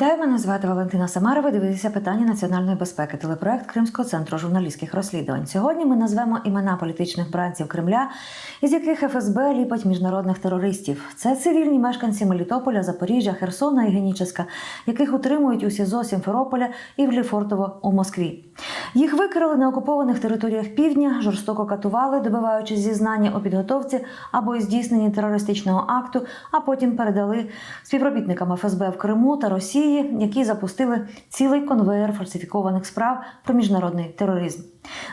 Вітаю, мене звати Валентина Самарова. Дивитися питання національної безпеки. Телепроект Кримського центру журналістських розслідувань. Сьогодні ми назвемо імена політичних бранців Кремля, із яких ФСБ ліпить міжнародних терористів. Це цивільні мешканці Мелітополя, Запоріжжя, Херсона і Геніческа, яких утримують у СІЗО Сімферополя і в Ліфортово у Москві. Їх викрили на окупованих територіях півдня, жорстоко катували, добиваючись зізнання у підготовці або здійсненні терористичного акту, а потім передали співробітникам ФСБ в Криму та Росії, які запустили цілий конвеєр фальсифікованих справ про міжнародний тероризм.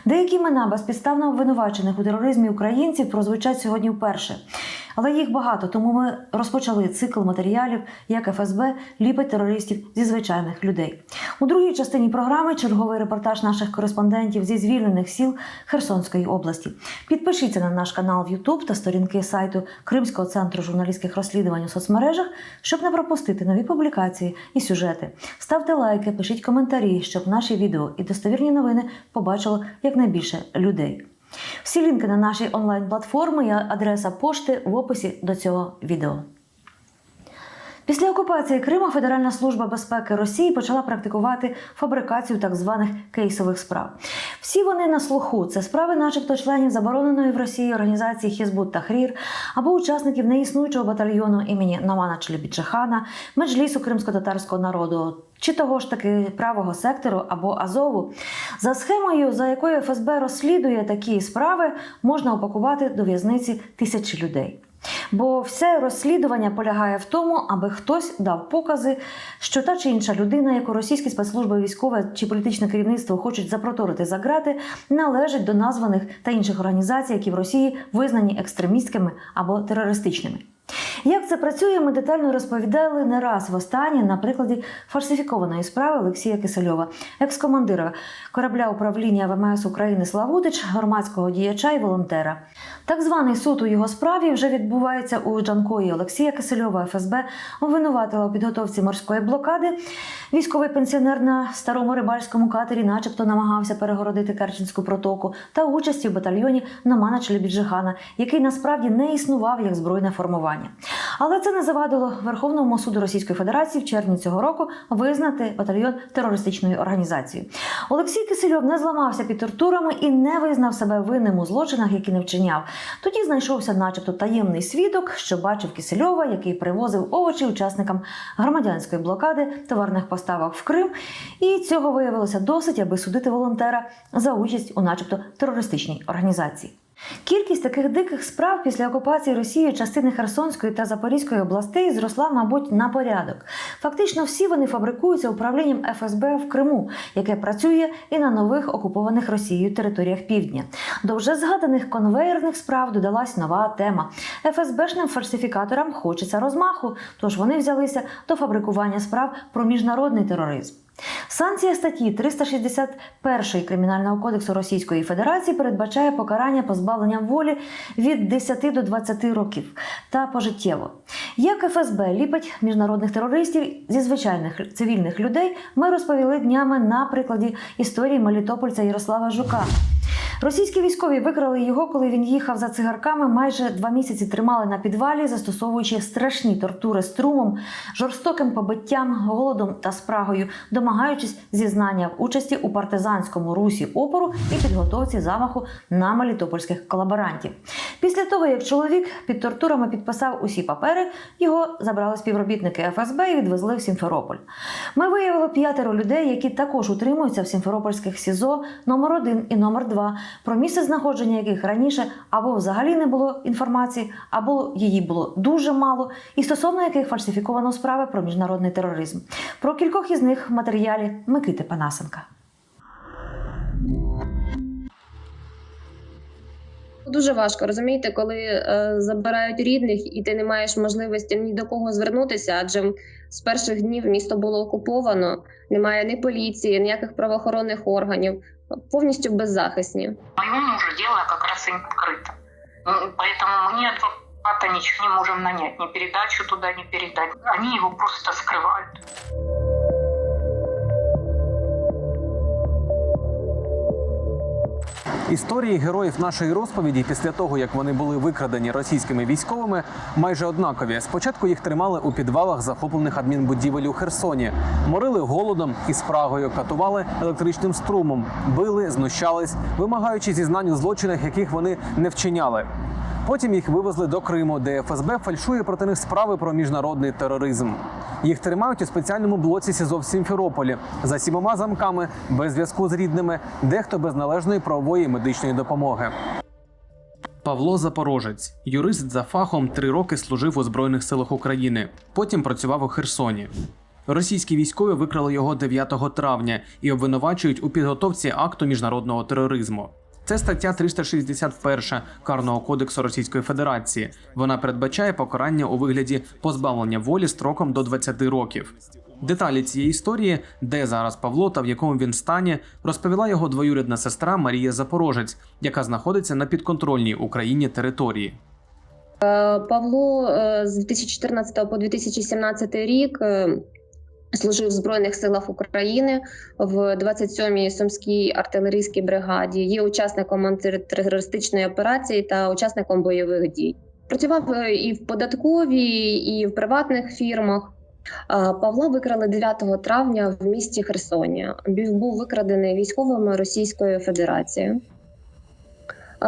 Деякі імена безпідставно обвинувачених у тероризмі українців прозвучать сьогодні вперше. Але їх багато, тому ми розпочали цикл матеріалів, як ФСБ ліпить терористів зі звичайних людей. У другій частині програми черговий репортаж наших кореспондентів зі звільнених сіл Херсонської області. Підпишіться на наш канал в YouTube та сторінки сайту Кримського центру журналістських розслідувань у соцмережах, щоб не пропустити нові публікації і сюжети. Ставте лайки, пишіть коментарі, щоб наші відео і достовірні новини побачило якнайбільше людей. Всі лінки на нашій онлайн-платформі і адреса пошти в описі до цього відео. Після окупації Криму Федеральна служба безпеки Росії почала практикувати фабрикацію так званих кейсових справ. Всі вони на слуху. Це справи, начебто, членів забороненої в Росії організації Хізбут Тахрір або учасників неіснуючого батальйону імені Намана Челебіджихана, меджлісу кримсько-татарського народу. Чи того ж таки правого сектору або Азову за схемою, за якою ФСБ розслідує такі справи, можна упакувати до в'язниці тисячі людей. Бо все розслідування полягає в тому, аби хтось дав покази, що та чи інша людина, яку російські спецслужби, військове чи політичне керівництво хочуть запроторити за грати, належить до названих та інших організацій, які в Росії визнані екстремістськими або терористичними. Як це працює, ми детально розповідали не раз востаннє на прикладі фальсифікованої справи Олексія Кисельова, екс-командира корабля управління ВМС України Славутич, громадського діяча і волонтера. Так званий суд у його справі вже відбувається у Джанкої Олексія Кисельова. ФСБ обвинуватила у підготовці морської блокади. Військовий пенсіонер на старому рибальському катері, начебто, намагався перегородити Керченську протоку та участі в батальйоні Намана Челебіджихана, який насправді не існував як збройне формування. Але це не завадило Верховному суду Російської Федерації в червні цього року визнати батальйон терористичною організацією. Олексій Кисельов не зламався під тортурами і не визнав себе винним у злочинах, які не вчиняв. Тоді знайшовся, начебто, таємний свідок, що бачив Кисельова, який привозив овочі учасникам громадянської блокади товарних поставок в Крим. І цього виявилося досить, аби судити волонтера за участь у, начебто, терористичній організації. Кількість таких диких справ після окупації Росії частини Херсонської та Запорізької областей зросла, мабуть, на порядок. Фактично, всі вони фабрикуються управлінням ФСБ в Криму, яке працює і на нових окупованих Росією територіях півдня. До вже згаданих конвейерних справ додалась нова тема. ФСБшним фальсифікаторам хочеться розмаху, тож вони взялися до фабрикування справ про міжнародний тероризм. Санкція статті 361 Кримінального кодексу Російської Федерації передбачає покарання позбавленням волі від 10 до 20 років та пожиттєво. Як ФСБ ліпить міжнародних терористів зі звичайних цивільних людей, ми розповіли днями на прикладі історії Мелітопольця Ярослава Жука. Російські військові викрали його, коли він їхав за цигарками. Майже два місяці тримали на підвалі, застосовуючи страшні тортури струмом, жорстоким побиттям, голодом та спрагою, домагаючись зізнання в участі у партизанському русі опору і підготовці замаху на мелітопольських колаборантів. Після того, як чоловік під тортурами підписав усі папери, його забрали співробітники ФСБ і відвезли в Сімферополь. Ми виявили п'ятеро людей, які також утримуються в Сімферопольських СІЗО номер 1 і номер 2 про місце знаходження яких раніше або взагалі не було інформації, або її було дуже мало, і стосовно яких фальсифіковано справи про міжнародний тероризм. Про кількох із них в матеріалі Микити Панасенка. Дуже важко розумієте, коли е, забирають рідних, і ти не маєш можливості ні до кого звернутися, адже з перших днів місто було окуповано, немає ні поліції, ніяких правоохоронних органів, повністю беззахисні. Моему мужу дело как раз и не открыто. Поэтому мы ни адвоката ничего не можем нанять, ни передачу туда не передать. Они его просто скрывают. Історії героїв нашої розповіді після того, як вони були викрадені російськими військовими, майже однакові. Спочатку їх тримали у підвалах захоплених адмінбудівель у Херсоні, морили голодом і спрагою, катували електричним струмом, били, знущались, вимагаючи зізнань у злочинах, яких вони не вчиняли. Потім їх вивезли до Криму, де ФСБ фальшує проти них справи про міжнародний тероризм. Їх тримають у спеціальному блоці СІЗО в Сімферополі за сімома замками, без зв'язку з рідними, дехто без належної правової медичної допомоги. Павло Запорожець, юрист за фахом, три роки служив у Збройних силах України. Потім працював у Херсоні. Російські військові викрали його 9 травня і обвинувачують у підготовці акту міжнародного тероризму. Це стаття 361 Карного кодексу Російської Федерації. Вона передбачає покарання у вигляді позбавлення волі строком до 20 років. Деталі цієї історії, де зараз Павло та в якому він стані, розповіла його двоюрідна сестра Марія Запорожець, яка знаходиться на підконтрольній Україні території. Е, Павло е, з 2014 по 2017 рік е, служив в Збройних силах України в 27-й Сумській артилерійській бригаді. Є учасником антитерористичної операції та учасником бойових дій. Працював е, і в податковій, і в приватних фірмах. Павла викрали 9 травня в місті Херсоні. Був викрадений військовими Російської Федерації.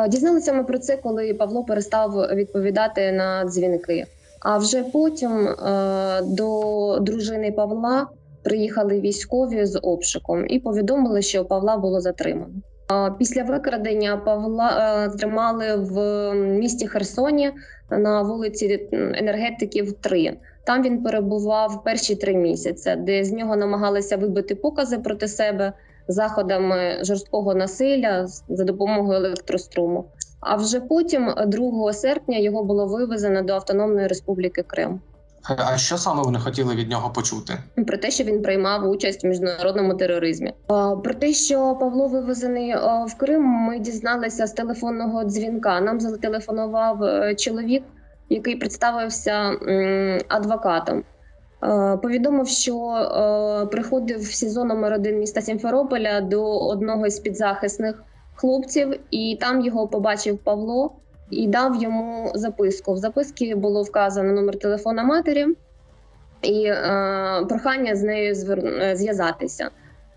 Дізналися ми про це, коли Павло перестав відповідати на дзвінки. А вже потім е, до дружини Павла приїхали військові з обшуком і повідомили, що Павла було затримано. Е, Після викрадення Павла е, тримали в місті Херсоні на вулиці енергетиків 3. Там він перебував перші три місяці, де з нього намагалися вибити покази проти себе заходами жорсткого насилля за допомогою електроструму. А вже потім, 2 серпня, його було вивезено до Автономної Республіки Крим. А що саме вони хотіли від нього почути? Про те, що він приймав участь в міжнародному тероризмі. Про те, що Павло вивезений в Крим, ми дізналися з телефонного дзвінка. Нам зателефонував е, чоловік, який представився адвокатом. Е, Повідомив, що е, приходив в СІЗО номер 1 міста Сімферополя до одного з підзахисних хлопців, і там його побачив Павло і дав йому записку. В записці було вказано номер телефона матері і е, прохання з нею зв'язатися.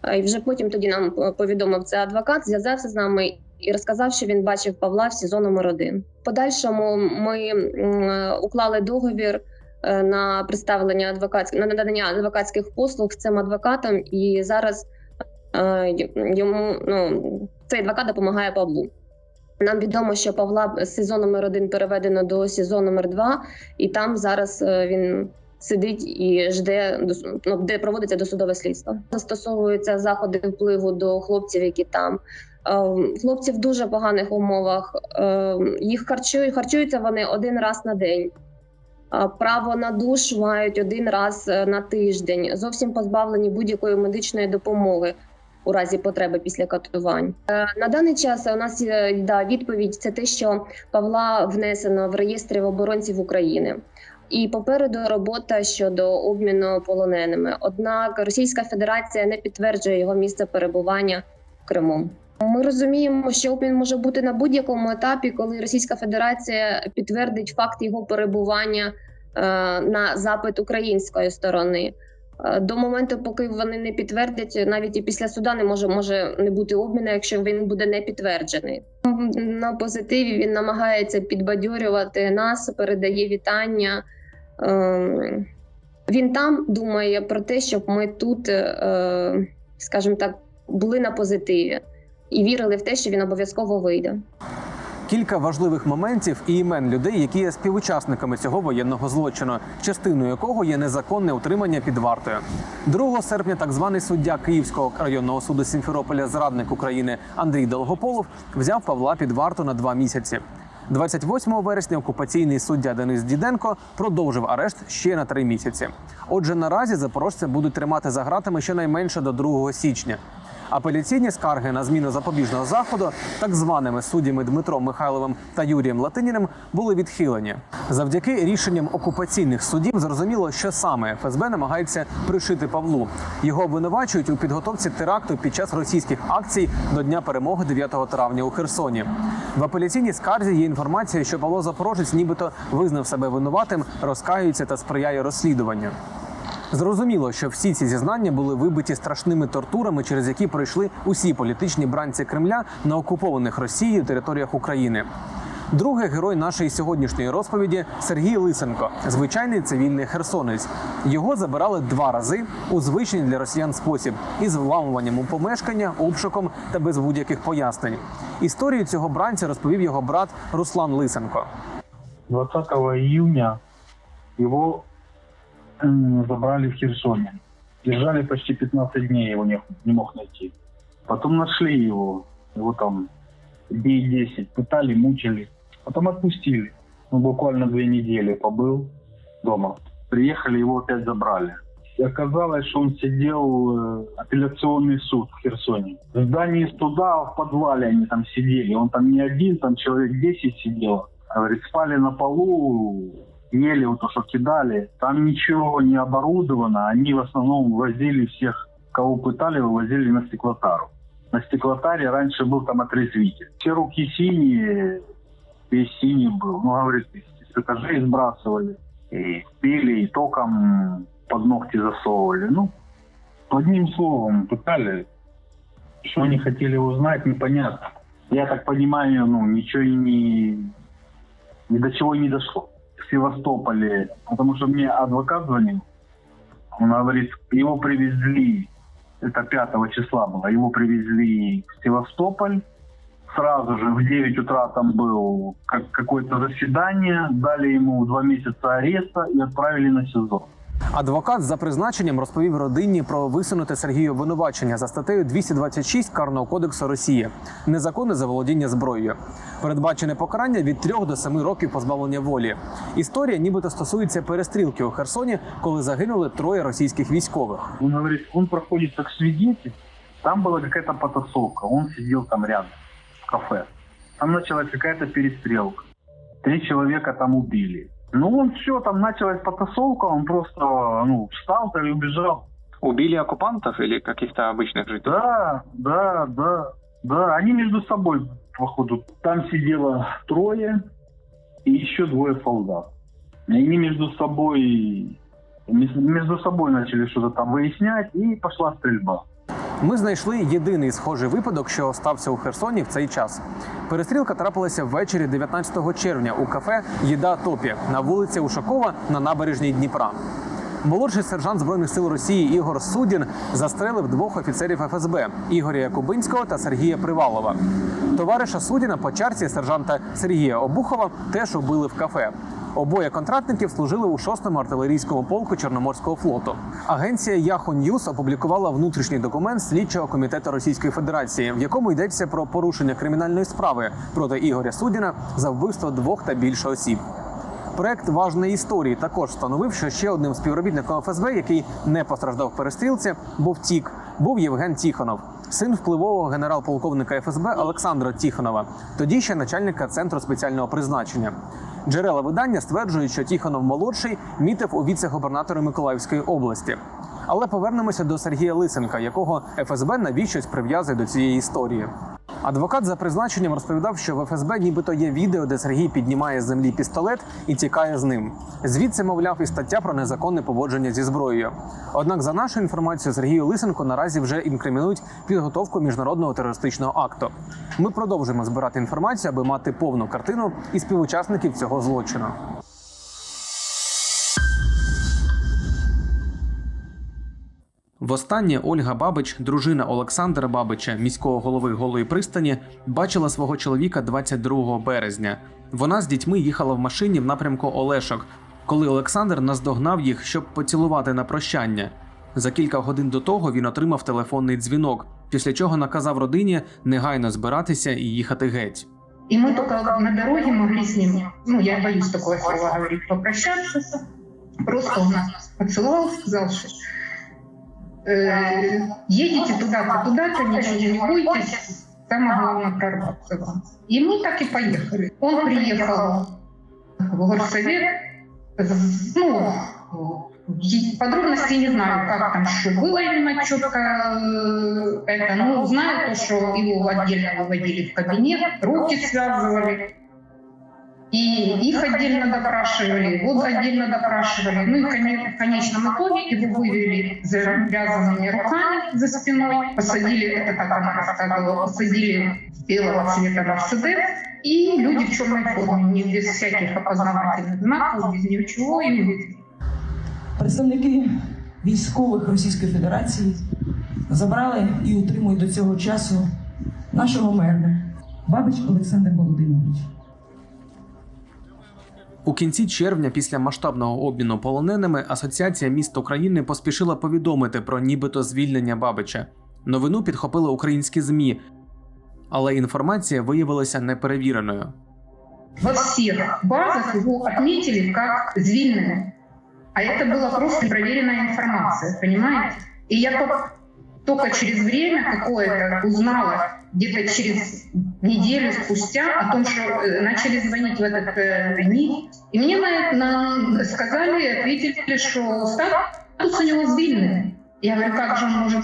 Е, І вже потім тоді нам е, повідомив це адвокат, зв'язався з нами і розказав, що він бачив Павла в СІЗО номер 1 подальшому ми е, уклали договір на представлення адвокатських на надання адвокатських послуг цим адвокатам, і зараз йому ну цей адвокат допомагає Павлу. Нам відомо, що Павла з СІЗО номер 1 переведено до СІЗО номер 2 і там зараз е, він сидить і жде ну, де проводиться досудове слідство. Застосовуються заходи впливу до хлопців, які там. Е, Хлопці в дуже поганих умовах. Е, Їх харчують, харчуються вони один раз на день. Право на душ мають один раз е, на тиждень. Зовсім позбавлені будь-якої медичної допомоги у разі потреби після катувань. Е, На даний час у нас да, відповідь це те, що Павла внесено в реєстрі оборонців України. І попереду робота щодо обміну полоненими. Однак Російська Федерація не підтверджує його місце перебування в Криму. Ми розуміємо, що обмін може бути на будь-якому етапі, коли Російська Федерація підтвердить факт його перебування е, на запит української сторони. Е, До моменту, поки вони не підтвердять, навіть і після суда не може може не бути обміну, якщо він буде не підтверджений. На позитиві він намагається підбадьорювати нас, передає вітання. Ем, Він там думає про те, щоб ми тут, е, скажімо так, були на позитиві і вірили в те, що він обов'язково вийде. Кілька важливих моментів і імен людей, які є співучасниками цього воєнного злочину, частиною якого є незаконне утримання під вартою. 2 серпня так званий суддя Київського районного суду Сімферополя, зрадник України Андрій Долгополов, взяв Павла під варту на два місяці. 28 вересня окупаційний суддя Денис Діденко продовжив арешт ще на три місяці. Отже, наразі запорожця будуть тримати за ґратами щонайменше до 2 січня. Апеляційні скарги на зміну запобіжного заходу так званими суддями Дмитром Михайловим та Юрієм Латиніним були відхилені. Завдяки рішенням окупаційних судів зрозуміло, що саме ФСБ намагається пришити Павлу. Його обвинувачують у підготовці теракту під час російських акцій до дня перемоги 9 травня у Херсоні. В апеляційній скарзі є інформація, що Павло Запорожець нібито визнав себе винуватим, розкаюється та сприяє розслідуванню. Зрозуміло, що всі ці зізнання були вибиті страшними тортурами, через які пройшли усі політичні бранці Кремля на окупованих Росією територіях України. Другий герой нашої сьогоднішньої розповіді Сергій Лисенко, звичайний цивільний херсонець. Його забирали два рази у звичний для росіян спосіб із вламуванням у помешкання, обшуком та без будь-яких пояснень. Історію цього бранця розповів його брат Руслан Лисенко. 20 июня м, забрали в Херсоне. Держали почти 15 дней, его не, не мог найти. Потом нашли его, его там дней 10, пытали, мучили. Потом отпустили. Он буквально две недели побыл дома. Приехали, его опять забрали. И оказалось, что он сидел э, апелляционный суд в Херсоне. В здании суда, в подвале они там сидели. Он там не один, там человек 10 сидело. Говорит, спали на полу, ели вот то, что кидали. Там ничего не оборудовано. Они в основном возили всех, кого пытали, вывозили на стеклотару. На стеклотаре раньше был там отрезвитель. Все руки синие, весь синий был. Ну, говорит, с этажей сбрасывали. И пили, и током под ногти засовывали. Ну, одним словом, пытали. Что они хотели узнать, непонятно. Я так понимаю, ну, ничего и не... Ни до чего и не дошло. В Севастополе, потому что мне адвокат звонил, он говорит, его привезли, это 5 числа было, его привезли в Севастополь, сразу же в 9 утра там был как, какое-то заседание, дали ему два месяца ареста и отправили на СИЗО. Адвокат за призначенням розповів родині про висунуте Сергію обвинувачення за статтею 226 Карного кодексу Росії незаконне заволодіння зброєю. Передбачене покарання від 3 до 7 років позбавлення волі. Історія нібито стосується перестрілки у Херсоні, коли загинули троє російських військових. Он говорит, он проходит как свидетель. Там была какая-то потасовка. Он сидел там рядом, в кафе. Там началась какая-то перестрелка. Три человека там убили. Ну, он все, там началась потасовка, он просто, ну, встал и убежал. Убили оккупантов или каких-то обычных жителей? Да, да, да, да. Они между собой, походу, там сидело трое и еще двое солдат. И они между собой, между собой начали что-то там выяснять, и пошла стрельба. Ми знайшли єдиний схожий випадок, що стався у Херсоні в цей час. Перестрілка трапилася ввечері 19 червня у кафе Їда Топі на вулиці Ушакова на набережній Дніпра. Молодший сержант збройних сил Росії Ігор Судін застрелив двох офіцерів ФСБ Ігоря Якубинського та Сергія Привалова. Товариша Судіна по чарці сержанта Сергія Обухова теж убили в кафе. Обоє контрактників служили у 6-му артилерійському полку Чорноморського флоту. Агенція Yahoo News опублікувала внутрішній документ слідчого комітету Російської Федерації, в якому йдеться про порушення кримінальної справи проти Ігоря Судіна за вбивство двох та більше осіб. Проект важної історії також встановив, що ще одним співробітником ФСБ, який не постраждав в перестрілці, був тік, був Євген Тіхонов, син впливового генерал-полковника ФСБ Олександра Тіхонова, тоді ще начальника центру спеціального призначення. Джерела видання стверджують, що Тіханов молодший мітив у віце-губернатора Миколаївської області. Але повернемося до Сергія Лисенка, якого ФСБ навіщось прив'язує до цієї історії. Адвокат за призначенням розповідав, що в ФСБ нібито є відео, де Сергій піднімає з землі пістолет і тікає з ним. Звідси, мовляв, і стаття про незаконне поводження зі зброєю. Однак, за нашу інформацію, Сергію Лисенко наразі вже інкримінують підготовку міжнародного терористичного акту. Ми продовжуємо збирати інформацію, аби мати повну картину і співучасників цього злочину. Востаннє Ольга Бабич, дружина Олександра Бабича, міського голови Голої пристані, бачила свого чоловіка 22 березня. Вона з дітьми їхала в машині в напрямку Олешок, коли Олександр наздогнав їх, щоб поцілувати на прощання. За кілька годин до того він отримав телефонний дзвінок, після чого наказав родині негайно збиратися і їхати геть. И мы только на дороге могли с ним, ну, я боюсь такое слово говорить, попрощаться. Просто он нас поцеловал, сказал, что э, едете туда-то, туда-то, ничего не бойтесь, самое главное прорваться вам. И мы так и поехали. Он приехал в горсовет, ну, подробностей не знаю, как там что было именно четко э, это, но знаю то, что его отдельно выводили в кабинет, руки связывали, и их отдельно допрашивали, его отдельно допрашивали. Ну и коне- в конечном итоге его вывели за завязанными руками за спиной, посадили, это как она рассказывала, посадили белого цвета Мерседес, и люди в черной форме, не без всяких опознавательных знаков, без ничего, и увезли. Представники військових Російської Федерації забрали і утримують до цього часу нашого мера Бабич Олександр Володимирович. У кінці червня, після масштабного обміну полоненими, Асоціація міст України поспішила повідомити про нібито звільнення Бабича. Новину підхопили українські змі, але інформація виявилася неперевіреною. Во всех базах его отметили как звильного. А это была просто проверенная информация, понимаете? И я только через время какое-то узнала, где-то через неделю спустя, о том, что э, начали звонить в этот э, МИД. И мне на это на- сказали, ответили, что статус у него звильный. Я говорю, как же он может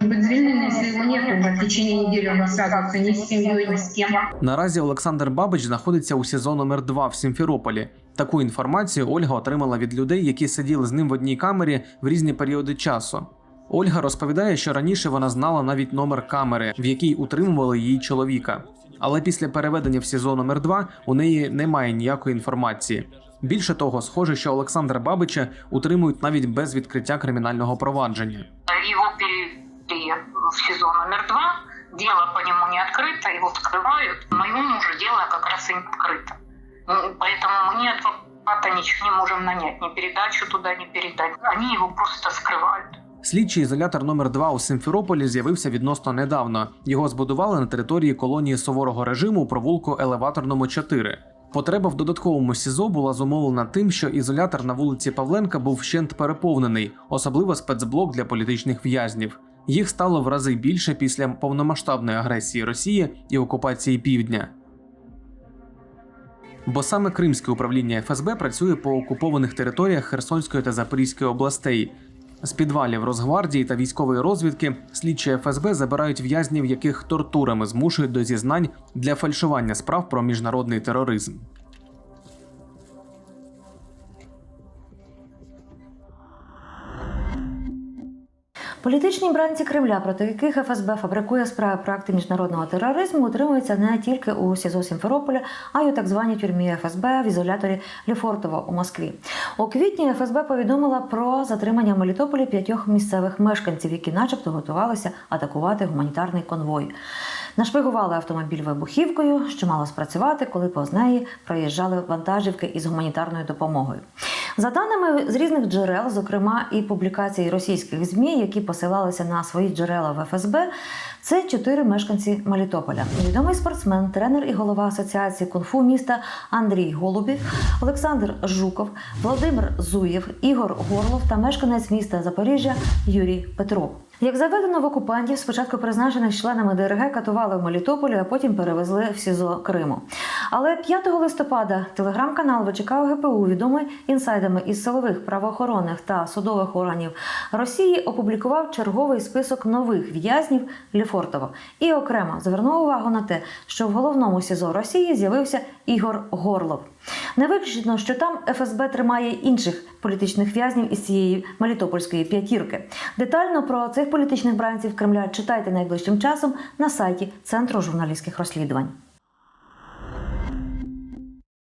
быть звильным, если его нет уже в течение недели, он не связывается ни с семьей, ни с кем. Наразі Олександр Бабич знаходиться у СІЗО номер 2 в Сімферополі. Таку інформацію Ольга отримала від людей, які сиділи з ним в одній камері в різні періоди часу. Ольга розповідає, що раніше вона знала навіть номер камери, в якій утримували її чоловіка. Але після переведення в СІЗО номер 2 у неї немає ніякої інформації. Більше того, схоже, що Олександра Бабича утримують навіть без відкриття кримінального провадження. Его перевели в СИЗО номер два. Дело по нему не открыто, его скрывают. Моему мужу дело как раз и не открыто. М, Поэтому мы ни адвоката ничего не можем нанять, ни передачу туда не передать. Они его просто скрывают. Слідчий ізолятор номер 2 у Симферополі з'явився відносно недавно. Його збудували на території колонії суворого режиму у провулку Елеваторному 4. Потреба в додатковому СІЗО була зумовлена тим, що ізолятор на вулиці Павленка був вщент переповнений, особливо спецблок для політичних в'язнів. Їх стало в рази більше після повномасштабної агресії Росії і окупації Півдня. Бо саме Кримське управління ФСБ працює по окупованих територіях Херсонської та Запорізької областей. З підвалів Росгвардії та військової розвідки слідчі ФСБ забирають в'язнів, яких тортурами змушують до зізнань для фальшування справ про міжнародний тероризм. Політичні бранці Кремля, проти яких ФСБ фабрикує справи про акти міжнародного тероризму, утримуються не тільки у СІЗО Сімферополя, а й у так званій тюрмі ФСБ в ізоляторі Лефортово у Москві. У квітні ФСБ повідомила про затримання в Мелітополі п'ятьох місцевих мешканців, які, начебто, готувалися атакувати гуманітарний конвой. Нашпигували автомобіль вибухівкою, що мало спрацювати, коли повз неї проїжджали вантажівки із гуманітарною допомогою. За даними з різних джерел, зокрема і публікацій російських змі, які посилалися на свої джерела в ФСБ, це чотири мешканці Мелітополя. Відомий спортсмен, тренер і голова асоціації кунг-фу міста Андрій Голубів, Олександр Жуков, Володимир Зуєв, Ігор Горлов та мешканець міста Запоріжжя Юрій Петров. Як заведено в окупантів, спочатку призначених членами ДРГ катували в Мелітополі, а потім перевезли в СІЗО Криму. Але 5 листопада телеграм-канал ВЧК ОГПУ, відомий інсайдами із силових правоохоронних та судових органів Росії, опублікував черговий список нових в'язнів Лефортово і окремо звернув увагу на те, що в головному СІЗО Росії з'явився Ігор Горлов. Не виключено, що там ФСБ тримає інших політичних в'язнів із цієї Мелітопольської п'ятірки. Детально про цих політичних бранців Кремля читайте найближчим часом на сайті Центру журналістських розслідувань.